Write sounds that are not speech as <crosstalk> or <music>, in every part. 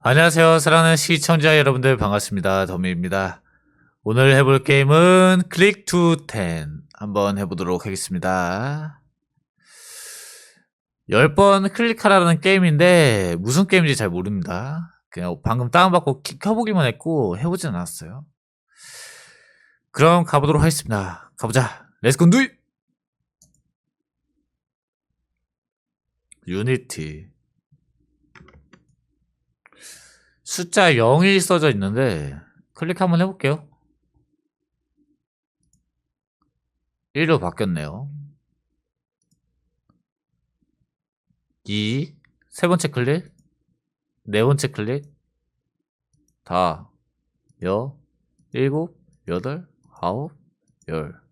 안녕하세요. 사랑하는 시청자 여러분들 반갑습니다. 더미입니다. 오늘 해볼 게임은 클릭 투 텐 한번 해보도록 하겠습니다. 10번 클릭하라는 게임인데 무슨 게임인지 잘 모릅니다. 그냥 방금 다운받고 키- 켜보기만 했고 해보진 않았어요. 그럼 가보도록 하겠습니다. 가보자. 렛츠고 누이! 유니티 숫자 0이 써져 있는데 클릭 한번 해볼게요. 1로 바뀌었네요. 2, 세 번째 클릭, 네 번째 클릭, 다, 여, 일곱, 여덟, 아홉, 열.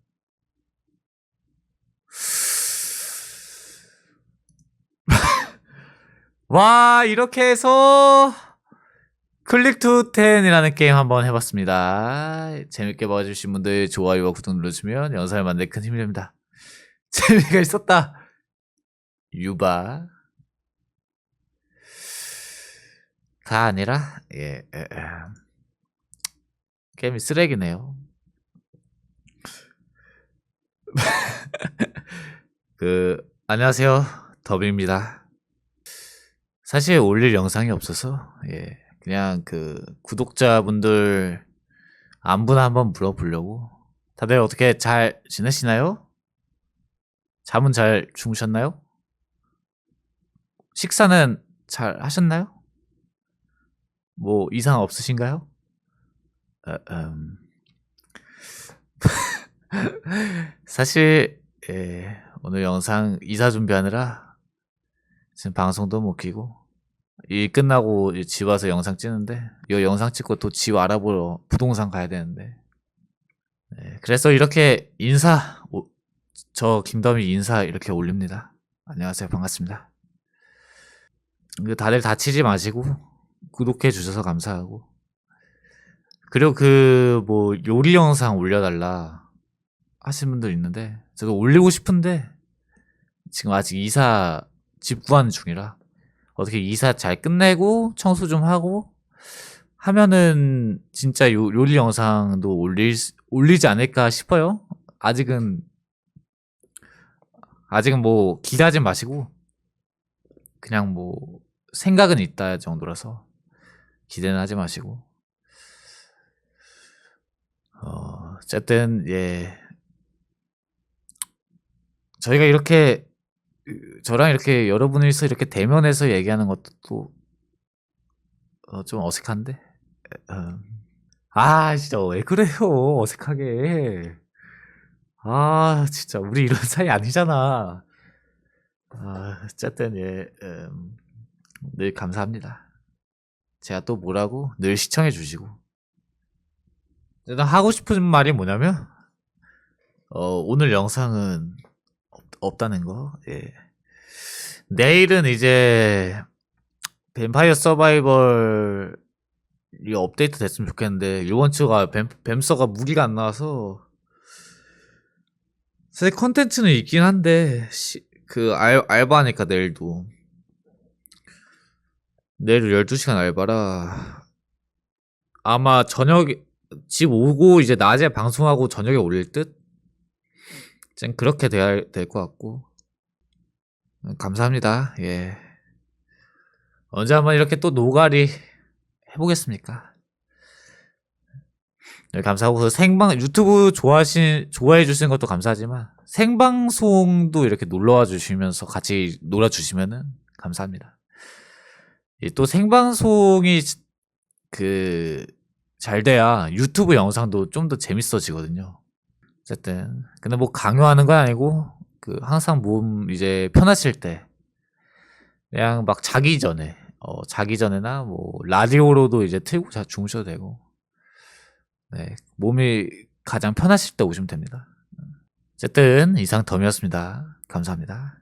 와, 이렇게 해서 클릭 투 텐이라는 게임 한번 해봤습니다. 재밌게 봐주신 분들 좋아요와 구독 눌러주면 영상을 데큰 힘이 됩니다. <laughs> 재미가 있었다. 유바. 가 아니라 예, 에, 에. 게임이 쓰레기네요. <laughs> 그 안녕하세요 더비입니다. 사실 올릴 영상이 없어서 예 그냥 그 구독자분들 안부나 한번 물어보려고 다들 어떻게 잘 지내시나요? 잠은 잘 주무셨나요? 식사는 잘 하셨나요? 뭐 이상 없으신가요? 어, 음. <laughs> 사실 예, 오늘 영상 이사 준비하느라 지금 방송도 못 키고 일 끝나고 집 와서 영상 찍는데 이 영상 찍고 또 집 알아보러 부동산 가야 되는데. 네, 그래서 이렇게 인사 오- 저 김더미 인사 이렇게 올립니다. 안녕하세요. 반갑습니다. 그 다들 다치지 마시고 구독해 주셔서 감사하고. 그리고 그 뭐 요리 영상 올려달라 하신 분들 있는데 제가 올리고 싶은데 지금 아직 이사 집 구하는 중이라 어떻게 이사 잘 끝내고 청소 좀 하고 하면은 진짜 요, 요리 영상도 올릴 수- 올리지 않을까 싶어요. 아직은 아직은 뭐 기대하지 마시고 그냥 뭐 생각은 있다 정도라서 기대는 하지 마시고 어, 어쨌든 예 저희가 이렇게 으, 저랑 이렇게 여러분이서 이렇게 대면해서 얘기하는 것도 또, 어, 좀 어색한데? 에, 음. 아, 진짜 왜 그래요? 어색하게. 아, 진짜 우리 이런 <laughs> 사이 아니잖아. 아, 어쨌든 예, 음, 늘 감사합니다. 제가 또 뭐라고 늘 시청해 주시고. 일단 하고 싶은 말이 뭐냐면, 어, 오늘 영상은 없, 없다는 거. 예. 내일은 이제 뱀파이어 서바이벌이 업데이트 됐으면 좋겠는데 이번 주가 뱀, 뱀서가 무기가 안 나와서 사실 컨텐츠는 있긴 한데 시- 그 알, 알바니까 내일도 내일 12시간 알바라 아마 저녁에 집 오고 이제 낮에 방송하고 저녁에 올릴 듯? 좀 그렇게 돼야 될 것 같고 음, 감사합니다. 예. 언제 한번 이렇게 또 노가리 해보겠습니까? 네, 감사하고 그 생방 유튜브 좋아하신 좋아해 주시는 것도 감사하지만 생방송도 이렇게 놀러와 주시면서 같이 놀아 주시면은 감사합니다. 이또 생방송이 그 잘 돼야 유튜브 영상도 좀 더 재밌어지거든요. 어쨌든 근데 뭐 강요하는 건 아니고 그 항상 몸 이제 편하실 때 그냥 막 자기 전에 어 자기 전에나 뭐 라디오로도 이제 틀고 자 주무셔도 되고 네 몸이 가장 편하실 때 오시면 됩니다. 어쨌든 이상 덤이었습니다. 감사합니다.